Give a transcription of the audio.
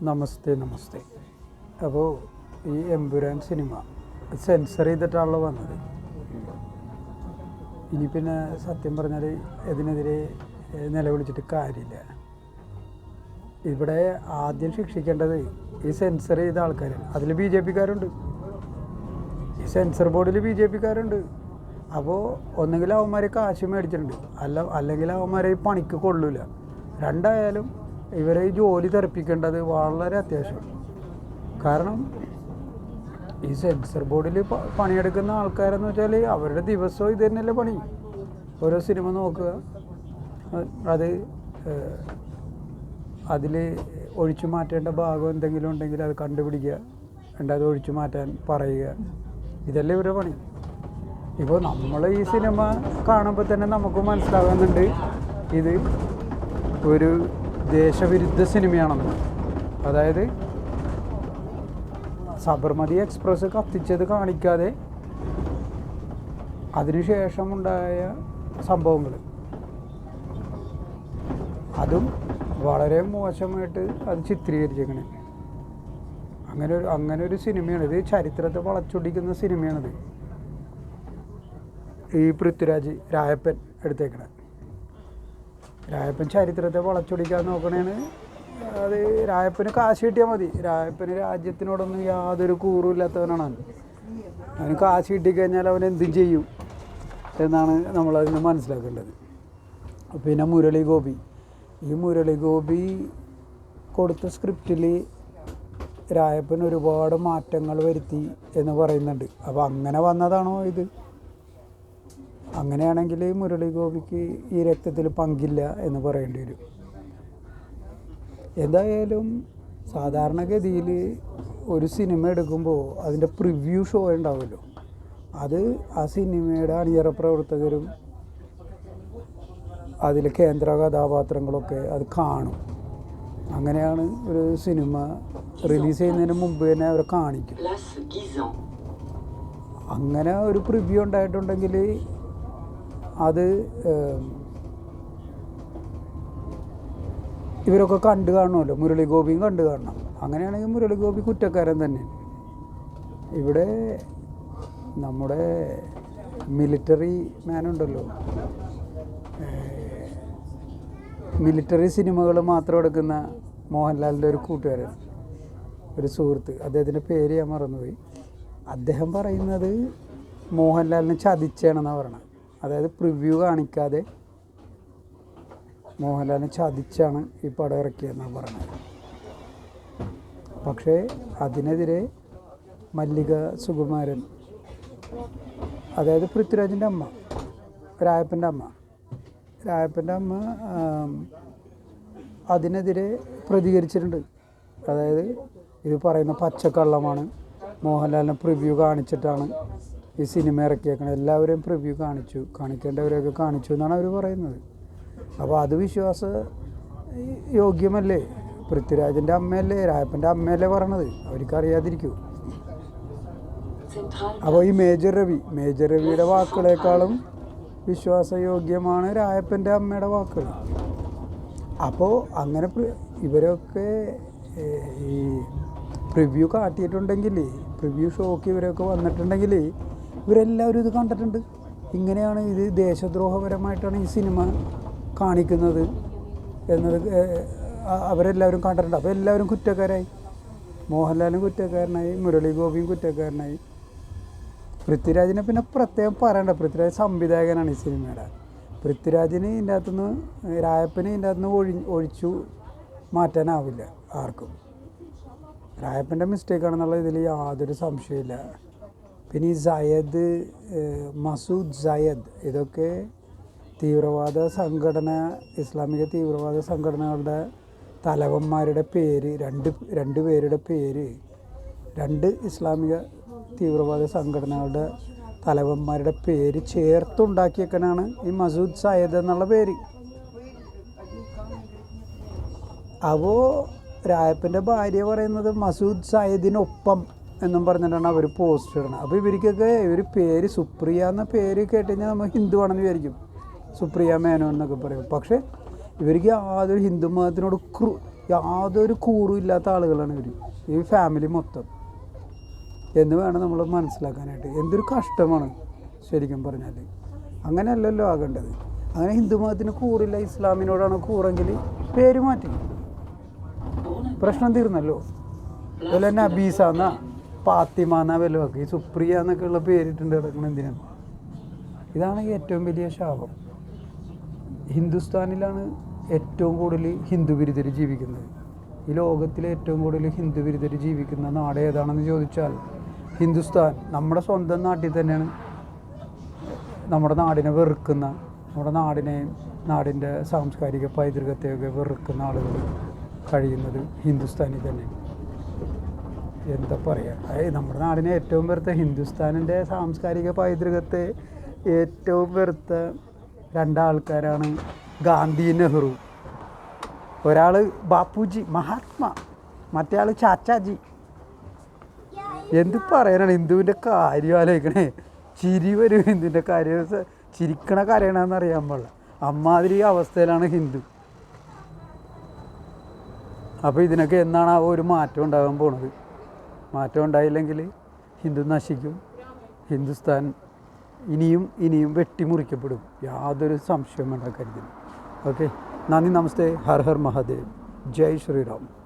നമസ്തേ നമസ്തേ. അപ്പോൾ ഈ Empuraan cinema sensor ചെയ്തിട്ടാണല്ലോ വന്നത്. ഇനി പിന്നെ സത്യം പറഞ്ഞാൽ ഇതിനെതിരെ നിലവിളിച്ചിട്ട് കാര്യമില്ല. ഇവിടെ ആദ്യം ശിക്ഷിക്കേണ്ടത് ഈ സെൻസർ ചെയ്ത ആൾക്കാരാണ് അതിൽ ബി ജെ പിക്കാരുണ്ട്. ഈ സെൻസർ ബോർഡിൽ ബി ജെ പിക്കാരുണ്ട്. അപ്പോൾ ഒന്നെങ്കിൽ അവന്മാരെ കാശ് മേടിച്ചിട്ടുണ്ട്. അല്ല അല്ലെങ്കിൽ അവന്മാരെ പണിക്ക് കൊള്ളൂല. രണ്ടായാലും ഇവരെ ജോലി തെറിപ്പിക്കേണ്ടത് വളരെ അത്യാവശ്യം. കാരണം ഈ സെൻസർ ബോർഡിൽ പണിയെടുക്കുന്ന ആൾക്കാരെന്ന് വെച്ചാൽ അവരുടെ ദിവസവും ഇത് തന്നെയല്ലേ പണി. ഓരോ സിനിമ നോക്കുക. അത് അതിൽ ഒഴിച്ചു മാറ്റേണ്ട ഭാഗം എന്തെങ്കിലും ഉണ്ടെങ്കിൽ അത് കണ്ടുപിടിക്കുക. എന്നിട്ട് അത് ഒഴിച്ചു മാറ്റാൻ പറയുക. ഇതല്ലേ ഇവരുടെ പണി. ഇപ്പോൾ നമ്മൾ ഈ സിനിമ കാണുമ്പോൾ തന്നെ നമുക്ക് മനസ്സിലാകുന്നുണ്ട് ഇത് ഒരു ദേശവിരുദ്ധ സിനിമയാണെന്ന്. അതായത് സബർമതി എക്സ്പ്രസ് കത്തിച്ചത് കാണിക്കാതെ അതിനുശേഷമുണ്ടായ സംഭവങ്ങൾ അതും വളരെ മോശമായിട്ട് അത് ചിത്രീകരിച്ചേക്കണേ. അങ്ങനെ ഒരു അങ്ങനെ ഒരു സിനിമയാണ് ഇത്. ചരിത്രത്തെ വളച്ചൊടിക്കുന്ന സിനിമയാണിത്. ഈ പൃഥ്വിരാജ് രായപ്പൻ എടുത്തേക്കണേ രായപ്പൻ ചരിത്രത്തെ വളച്ചൊടിക്കാൻ നോക്കണേന്ന് അത് രായപ്പന് കാശ് കിട്ടിയാൽ മതി. രായപ്പന് രാജ്യത്തിനോടൊന്നും യാതൊരു കൂറുമില്ലാത്തവനാണ് അവൻ. അവന് കാശ് കിട്ടിക്കഴിഞ്ഞാൽ അവൻ എന്തും ചെയ്യും എന്നാണ് നമ്മളതിന് മനസ്സിലാക്കേണ്ടത്. പിന്നെ മുരളി ഗോപി. ഈ മുരളി ഗോപി കൊടുത്ത സ്ക്രിപ്റ്റിൽ രായപ്പൻ ഒരുപാട് മാറ്റങ്ങൾ വരുത്തി എന്ന് പറയുന്നുണ്ട്. അപ്പോൾ അങ്ങനെ വന്നതാണോ ഇത്? അങ്ങനെയാണെങ്കിൽ മുരളി ഗോപിക്ക് ഈ രക്തത്തിൽ പങ്കില്ല എന്ന് പറയേണ്ടി വരും. എന്തായാലും സാധാരണഗതിയിൽ ഒരു സിനിമ എടുക്കുമ്പോൾ അതിന്റെ പ്രിവ്യൂ ഷോ ഉണ്ടാവുമല്ലോ. അത് ആ സിനിമയുടെ അണിയറ പ്രവർത്തകരും അതിൽ കേന്ദ്ര കഥാപാത്രങ്ങളൊക്കെ അത് കാണും. അങ്ങനെയാണ് ഒരു സിനിമ റിലീസ് ചെയ്യുന്നതിന് മുമ്പ് തന്നെ അവരെ കാണിക്കും. അങ്ങനെ ഒരു പ്രിവ്യൂ ഉണ്ടായിട്ടുണ്ടെങ്കിൽ അത് ഇവരൊക്കെ കണ്ടു കാണുമല്ലോ. മുരളി ഗോപിയും കണ്ടു കാണണം. അങ്ങനെയാണെങ്കിൽ മുരളി ഗോപി കുറ്റക്കാരൻ തന്നെ. ഇവിടെ നമ്മുടെ മിലിറ്ററി മാൻ ഉണ്ടല്ലോ. മിലിറ്ററി സിനിമകൾ മാത്രം എടുക്കുന്ന മോഹൻലാലിന്റെ ഒരു കൂട്ടുകാരൻ ഒരു സുഹൃത്ത്. അദ്ദേഹത്തിന്റെ പേര് ഞാൻ മറന്നുപോയി. അദ്ദേഹം പറയുന്നത് മോഹൻലാലിനെ ചതിച്ചാണെന്നാണ് പറയണത് അതായത് പ്രിവ്യൂ കാണിക്കാതെ മോഹൻലാലിനെ ചതിച്ചാണ് ഈ പടം ഇറക്കിയെന്നാണ് പറഞ്ഞത്. പക്ഷേ അതിനെതിരെ മല്ലിക സുകുമാരൻ അതായത് പൃഥ്വിരാജിന്റെ അമ്മ രായപ്പന്റെ അമ്മ രായപ്പന്റെ അമ്മ അതിനെതിരെ പ്രതികരിച്ചിട്ടുണ്ട്. അതായത് ഇത് പറയുന്ന പച്ചക്കള്ളമാണ് മോഹൻലാലിനെ പ്രിവ്യൂ കാണിച്ചിട്ടാണ് ഈ സിനിമ ഇറക്കിയേക്കണം എല്ലാവരെയും പ്രിവ്യൂ കാണിച്ചു കാണിക്കേണ്ടവരെയൊക്കെ കാണിച്ചു എന്നാണ് അവർ പറയുന്നത്. അപ്പോൾ അത് വിശ്വാസ യോഗ്യമല്ലേ? പൃഥ്വിരാജിന്റെ അമ്മയല്ലേ രായപ്പന്റെ അമ്മയല്ലേ പറയണത്? അവർക്ക് അറിയാതിരിക്കൂ അപ്പോൾ ഈ മേജർ രവി മേജർ രവിയുടെ വാക്കുകളേക്കാളും വിശ്വാസയോഗ്യമാണ് രായപ്പന്റെ അമ്മയുടെ വാക്കുകൾ. അപ്പോൾ അങ്ങനെ ഇവരൊക്കെ ഈ പ്രിവ്യൂ കാട്ടിയിട്ടുണ്ടെങ്കിൽ പ്രിവ്യൂ ഷോക്ക് ഇവരൊക്കെ വന്നിട്ടുണ്ടെങ്കിൽ ഇവരെല്ലാവരും ഇത് കണ്ടിട്ടുണ്ട്. ഇങ്ങനെയാണ് ഇത് ദേശദ്രോഹപരമായിട്ടാണ് ഈ സിനിമ കാണിക്കുന്നത് എന്നത് അവരെല്ലാവരും കണ്ടിട്ടുണ്ട്. അപ്പോൾ എല്ലാവരും കുറ്റക്കാരായി. മോഹൻലാലും കുറ്റക്കാരനായി മുരളി ഗോപിയും കുറ്റക്കാരനായി. പൃഥ്വിരാജിനെ പിന്നെ പ്രത്യേകം പറയണ്ട. പൃഥ്വിരാജ് സംവിധായകനാണ് ഈ സിനിമയുടെ. പൃഥ്വിരാജിന് ഇതിന്റെ അകത്തുനിന്ന് രായപ്പന് ഇതിന്റെ അകത്തുനിന്ന് ഒഴി ഒഴിച്ചു മാറ്റാനാവില്ല ആർക്കും. രായപ്പന്റെ മിസ്റ്റേക്കാണെന്നുള്ള ഇതിൽ യാതൊരു സംശയമില്ല പിന്നെ ഈ സയദ് മസൂദ് സയദ് ഇതൊക്കെ തീവ്രവാദ സംഘടന ഇസ്ലാമിക തീവ്രവാദ സംഘടനകളുടെ തലവന്മാരുടെ പേര് രണ്ട് രണ്ട് പേരുടെ പേര് രണ്ട് ഇസ്ലാമിക തീവ്രവാദ സംഘടനകളുടെ തലവന്മാരുടെ പേര് ചേർത്തുണ്ടാക്കിയേക്കനാണ് ഈ മസൂദ് സയദ് എന്നുള്ള പേര്. അപ്പോൾ രായപ്പന്റെ ഭാര്യ പറയുന്നത് മസൂദ് സയദിനൊപ്പം എന്നും പറഞ്ഞിട്ടാണ് അവർ പോസ്റ്റ് ഇടുന്നത്. അപ്പോൾ ഇവർക്കൊക്കെ ഇവർ പേര് സുപ്രിയ എന്ന പേര് കേട്ട് കഴിഞ്ഞാൽ നമ്മൾ ഹിന്ദു ആണെന്ന് വിചാരിക്കും. സുപ്രിയ മേനോൻ എന്നൊക്കെ പറയും. പക്ഷേ ഇവർക്ക് യാതൊരു ഹിന്ദു മതത്തിനോട് ക്രൂ യാതൊരു കൂറും ഇല്ലാത്ത ആളുകളാണ് ഇവർ ഈ ഫാമിലി മൊത്തം. എന്ന് വേണം നമ്മൾ മനസ്സിലാക്കാനായിട്ട്. എന്തൊരു കഷ്ടമാണ് ശരിക്കും പറഞ്ഞാൽ അങ്ങനെയല്ലല്ലോ ആകേണ്ടത്. അങ്ങനെ ഹിന്ദു മതത്തിന് കൂറില്ല ഇസ്ലാമിനോടാണ് കൂറെങ്കിൽ പേര് മാറ്റി. പ്രശ്നം തീർന്നല്ലോ. അതുപോലെ തന്നെ അബീസ എന്നാ? പാത്തിമ വല്ലതൊക്കെ ഈ സുപ്രിയ എന്നൊക്കെയുള്ള പേരിട്ടുണ്ട് കിടക്കണം എന്തിനാണ് ഇതാണ് ഏറ്റവും വലിയ ശാപം. ഹിന്ദുസ്ഥാനിലാണ് ഏറ്റവും കൂടുതൽ ഹിന്ദു വിരുദ്ധർ ജീവിക്കുന്നത്. ഈ ലോകത്തിലെ ഏറ്റവും കൂടുതൽ ഹിന്ദു വിരുദ്ധർ ജീവിക്കുന്ന നാട് ഏതാണെന്ന് ചോദിച്ചാൽ ഹിന്ദുസ്ഥാൻ. നമ്മുടെ സ്വന്തം നാട്ടിൽ തന്നെയാണ് നമ്മുടെ നാടിനെ വെറുക്കുന്ന നമ്മുടെ നാടിനെയും നാടിന്റെ സാംസ്കാരിക പൈതൃകത്തെയൊക്കെ വെറുക്കുന്ന ആളുകൾ കഴിയുന്നത് ഹിന്ദുസ്ഥാനിൽ തന്നെ. എന്താ പറയുക നമ്മുടെ നാടിനെ ഏറ്റവും വെറുത്ത ഹിന്ദുസ്ഥാനിന്റെ സാംസ്കാരിക പൈതൃകത്തെ ഏറ്റവും വെറുത്ത രണ്ടാൾക്കാരാണ് ഗാന്ധി നെഹ്റു. ഒരാൾ ബാപ്പുജി മഹാത്മാ മറ്റേ ആൾ ചാച്ചാജി. എന്ത് പറയാനാണ് ഹിന്ദുവിന്റെ കാര്യം ആലോചിക്കണേ? ചിരി വരും ഹിന്ദുവിന്റെ കാര്യം. ചിരിക്കണ കാര്യമാണെന്ന് അറിയാൻ പാടില്ല അമ്മാതിരി അവസ്ഥയിലാണ് ഹിന്ദു. അപ്പോൾ ഇതിനൊക്കെ എന്നാണ് ആ ഒരു മാറ്റം ഉണ്ടാകാൻ പോണത്? മാറ്റം ഉണ്ടായില്ലെങ്കിൽ ഹിന്ദു നശിക്കും. ഹിന്ദുസ്ഥാൻ ഇനിയും ഇനിയും വെട്ടിമുറിക്കപ്പെടും. യാതൊരു സംശയവും വേണ്ട കാര്യത്തിൽ ഓക്കെ. നന്ദി നമസ്തേ. ഹർ ഹർ മഹാദേവ്. ജയ് ശ്രീറാം.